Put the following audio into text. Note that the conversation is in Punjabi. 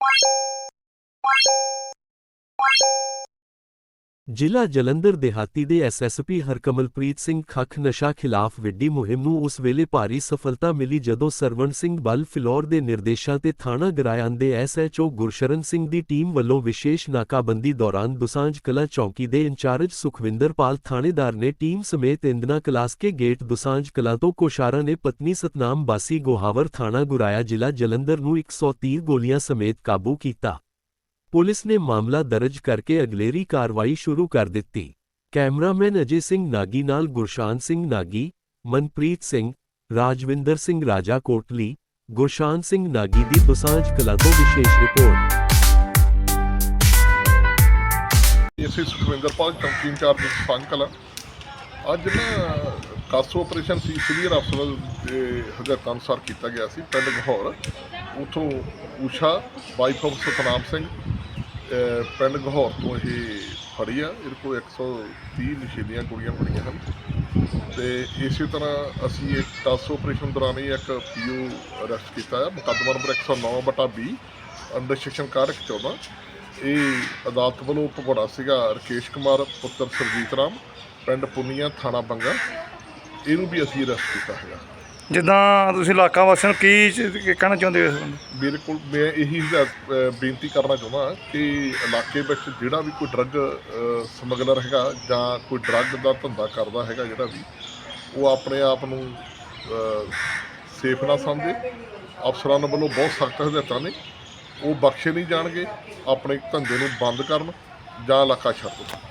Bye. ਜ਼ਿਲ੍ਹਾ ਜਲੰਧਰ ਦੇਹਾਤੀ ਦੇ ਐਸਐਸਪੀ ਹਰਕਮਲਪ੍ਰੀਤ ਸਿੰਘ ਖੱਖ ਨਸ਼ਾ ਖਿਲਾਫ ਵਿੱਢੀ ਮੁਹਿੰਮ ਨੂੰ ਉਸ ਵੇਲੇ ਭਾਰੀ ਸਫਲਤਾ ਮਿਲੀ ਜਦੋਂ ਸਰਵਣ ਸਿੰਘ ਬਲ ਫਿਲੌਰ ਦੇ ਨਿਰਦੇਸ਼ਾਂ ਤੇ ਥਾਣਾ ਗਰਾਇਆਂ ਦੇ ਐਸਐਚਓ ਗੁਰਸ਼ਰਨ ਸਿੰਘ ਦੀ ਟੀਮ ਵੱਲੋਂ ਵਿਸ਼ੇਸ਼ ਨਾਕਾਬੰਦੀ ਦੌਰਾਨ ਦੁਸਾਂਝ ਕਲਾਂ ਚੌਕੀ ਦੇ ਇੰਚਾਰਜ ਸੁਖਵਿੰਦਰਪਾਲ ਥਾਣੇਦਾਰ ਨੇ ਟੀਮ ਸਮੇਤ ਇੰਦਨਾ ਕਲਾਸਕੇ ਗੇਟ ਦੁਸਾਂਝ ਕਲਾਂ ਤੋਂ ਕੋਸ਼ਾਰਾ ਨੇ ਪਤਨੀ ਸਤਨਾਮ ਬਾਸੀ ਗੋਹਾਵਰ ਥਾਣਾ ਗੁਰਾਇਆ ਜ਼ਿਲ੍ਹਾ ਜਲੰਧਰ ਨੂੰ 130 ਗੋਲੀਆਂ ਸਮੇਤ ਕਾਬੂ ਕੀਤਾ। ਪੁਲਿਸ ਨੇ ਮਾਮਲਾ ਦਰਜ ਕਰਕੇ ਅਗਲੇਰੀ ਕਾਰਵਾਈ ਸ਼ੁਰੂ ਕਰ ਦਿੱਤੀ ਕੈਮਰਾਮੈਨ ਅਜੇ ਸਿੰਘ ਨਾਗੀ ਨਾਲ ਗੁਰਸ਼ਾਨ ਸਿੰਘ ਨਾਗੀ ਮਨਪ੍ਰੀਤ ਸਿੰਘ ਰਾਜਵਿੰਦਰ ਸਿੰਘ ਰਾਜਾ ਕੋਟਲੀ ਗੁਰਸ਼ਾਨ ਸਿੰਘ ਨਾਗੀ ਦੀ ਦੁਸਾਂਝ ਕਲਾਂ ਤੋਂ ਵਿਸ਼ੇਸ਼ ਰਿਪੋਰਟ ਇਸੇ ਸੁਖਵਿੰਦਰਪਾਲ ਚੌਂਕੀ ਇੰਚਾਰਜ ਸੰਕਲ ਅੱਜ ਨਾ ਕਾਸੋ ਆਪਰੇਸ਼ਨ ਸੀ ਸੀਨੀਅਰ ਅਫਸਰ ਦੇ ਹਦਾਇਤਾਂ ਅਨੁਸਾਰ ਕੀਤਾ ਗਿਆ ਸੀ ਪਿੰਡ ਗਹੌਰ ਉਥੋਂ ਊਸ਼ਾ ਵਾਈਫ ਆਫ ਸਤਨਾਮ ਸਿੰਘ ਅਹ ਪਿੰਡ ਗਹੌਰ ਤੋਂ ਇਹ ਫੜੀ ਆ। ਇਹਦੇ ਕੋਲ 130 ਨਸ਼ੀਲੀਆਂ ਗੋਲੀਆਂ ਫੜੀਆਂ ਹਨ। ਤੇ ਇਸੇ ਤਰ੍ਹਾਂ ਅਸੀਂ ਇੱਕ ਕਾਸੋ ਆਪਰੇਸ਼ਨ ਦੌਰਾਨ ਹੀ ਇੱਕ ਪੀਓ ਅਰੈਸਟ ਕੀਤਾ ਹੈ। ਮੁਕੱਦਮਾ ਨੰਬਰ 109 ਬਟਾ 20 ਅੰਡਰ ਸੈਕਸ਼ਨ 14 ਇਹ ਅਦਾਲਤ ਵੱਲੋਂ ਭਗੌੜਾ ਸੀਗਾ ਰਕੇਸ਼ ਕੁਮਾਰ, ਪੁੱਤਰ ਸਰਜੀਤ ਰਾਮ, ਪਿੰਡ ਪੁੰਨੀਆ, ਥਾਣਾ ਬੰਗਾ। ਇਹਨੂੰ ਵੀ ਅਸੀਂ ਅਰੈਸਟ ਕੀਤਾ ਹੈਗਾ। ਜਿੱਦਾਂ ਤੁਸੀਂ ਇਲਾਕਾ ਵਾਸੀਆਂ ਨੂੰ ਕੀ ਚ- ਕਹਿਣਾ ਚਾਹੁੰਦੇ ਹੋ ਇਸ ਸੰਬੰਧੀ? ਮੇਰੇ ਕੋਲ ਮੈਂ ਇਹੀ ਹਦਾਇਤ- ਅਹ, ਬੇਨਤੀ ਕਰਨਾ ਚਾਹੁੰਦਾ ਕਿ ਇਲਾਕੇ ਵਿੱਚ ਜਿਹੜਾ ਵੀ ਕੋਈ ਡਰੱਗ ਸਮਗਲਰ ਹੈਗਾ ਜਾਂ ਕੋਈ ਡਰੱਗ ਦਾ ਧੰਦਾ ਕਰਦਾ ਹੈਗਾ ਜਿਹੜਾ ਵੀ, ਉਹ ਆਪਣੇ ਆਪ ਨੂੰ ਸੇਫ ਨਾ ਸਮਝੇ। ਅਫਸਰਾਂ ਵੱਲੋਂ ਬਹੁਤ ਸਖਤ ਹਦਾਇਤਾਂ ਨੇ। ਉਹ ਬਖਸ਼ੇ ਨਹੀਂ ਜਾਣਗੇ। ਆਪਣੇ ਧੰਦੇ ਨੂੰ ਬੰਦ ਕਰਨ ਜਾਂ ਇਲਾਕਾ ਛੱਡ ਦੇਣ।